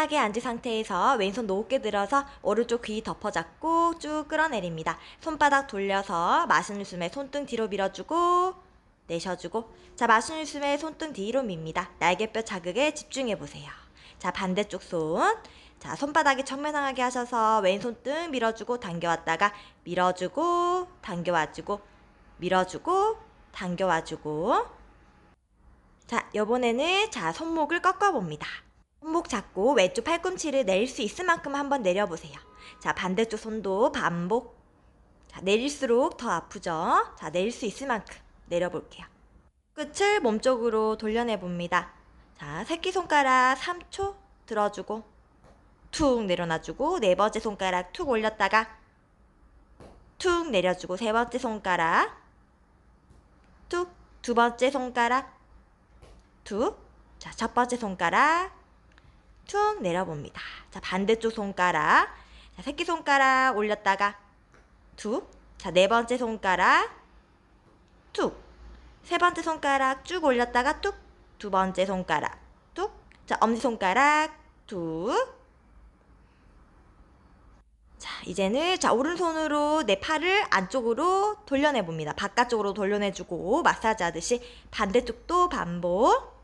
편하게 앉은 상태에서 왼손 높게 들어서 오른쪽 귀 덮어 잡고 쭉 끌어내립니다. 손바닥 돌려서 마시는 숨에 손등 뒤로 밀어주고 내쉬어주고 자 마시는 숨에 손등 뒤로 밉니다. 날개뼈 자극에 집중해 보세요. 자 반대쪽 손. 자 손바닥이 정면하게 하셔서 왼손 등 밀어주고 당겨왔다가 밀어주고 당겨와주고 밀어주고 당겨와주고 자 요번에는 자 손목을 꺾어봅니다. 손목 잡고 왼쪽 팔꿈치를 내릴 수 있을 만큼 한번 내려보세요. 자 반대쪽 손도 반복. 자 내릴수록 더 아프죠? 자 내릴 수 있을 만큼 내려볼게요. 끝을 몸쪽으로 돌려내 봅니다. 자 새끼손가락 3초 들어주고 툭 내려놔주고 네 번째 손가락 툭 올렸다가 툭 내려주고 세 번째 손가락 툭 두 번째 손가락 툭 자 첫 번째 손가락 툭 내려봅니다. 자 반대쪽 손가락 자 새끼손가락 올렸다가 툭 자 네 번째 손가락 툭 세 번째 손가락 쭉 올렸다가 툭 두 번째 손가락 툭 자 엄지손가락 툭 자, 이제는 자, 오른손으로 내 팔을 안쪽으로 돌려내 봅니다. 바깥쪽으로 돌려내 주고 마사지 하듯이 반대쪽도 반복.